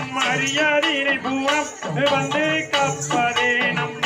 நம் அறியாதீனை பூரம் வந்து கப்பதே நம்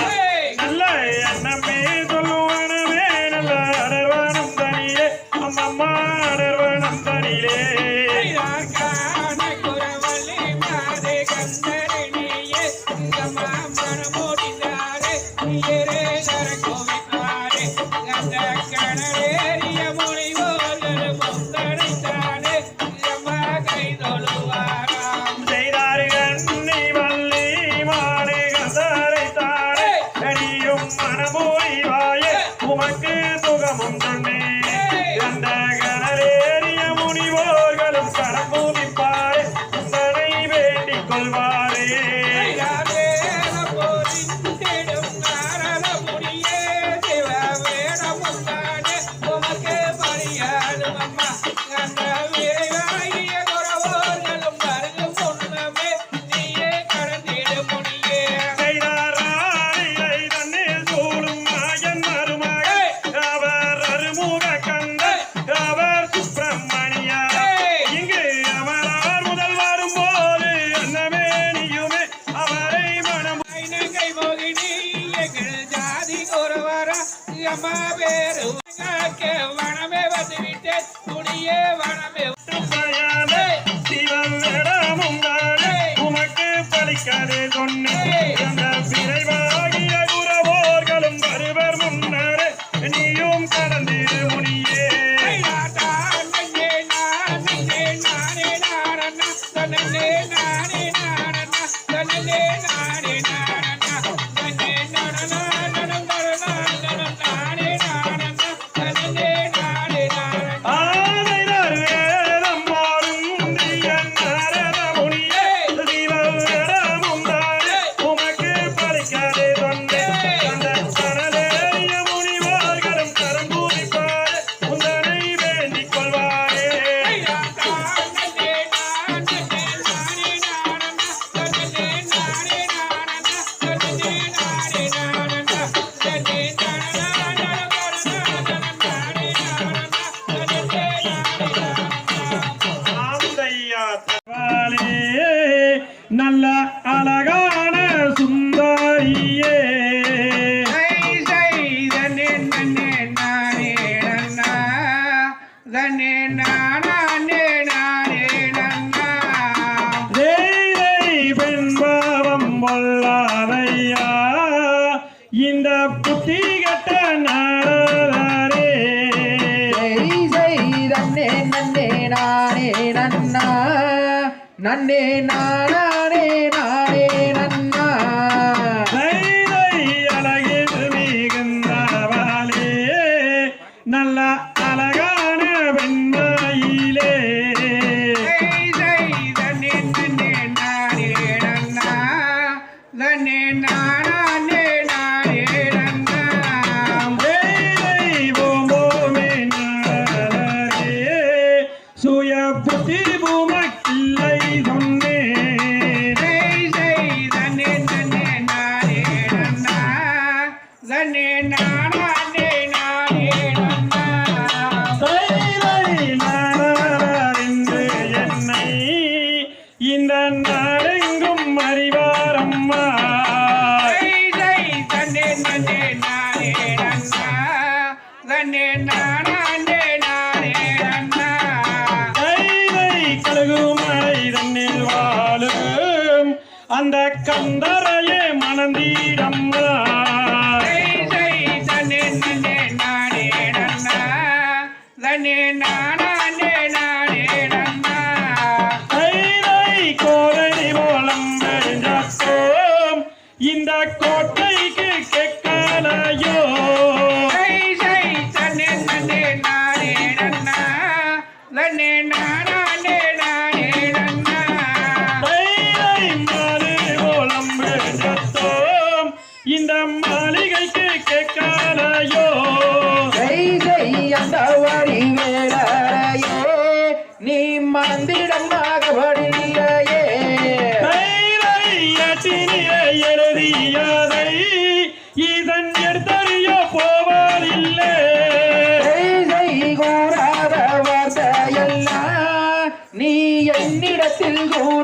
மாபெரும் வனமே வந்துவிட்டேன். துணியே நாளே நல்ல அழகான சுந்தரியே. நானே நானே நானே. நன்னே நானே நானே நன்னா. அழகே மிகுந்தவாலே நல்ல அழகான வெண்மையிலே. தன்னே நானே நன்னா. தன்னே நானா அந்த கந்தரையே மணந்தீடம்மா இந்த கோட்டைக்கு கேட்கலையோ இன்னாரே ஓலம்பு சத்தம் இந்த மாளிகைக்கு கேட்காலையோ? அந்த வரி வேலையே நீ மந்திரம் ஆகபடியே எழுதியாதை இதன் எடுத்தறிய போவதில்லை. கூறாத வார்த்தையெல்லாம் நீ என்னிடத்தில் கூட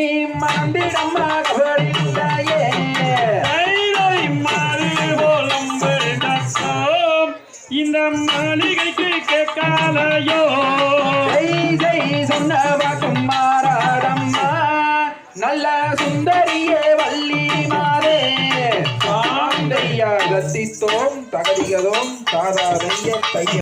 நீ மாண்டிடமா கொடிந்தாயே இந்த மாளிகைக்கு கேட்காலையோ ஜெய் சொன்னவா குமாரம்மா நல்ல சுந்தரியே வள்ளி மாறே. சாந்தையா ரசித்தோம் தகதிகதோம் தாதா வெங்க தைய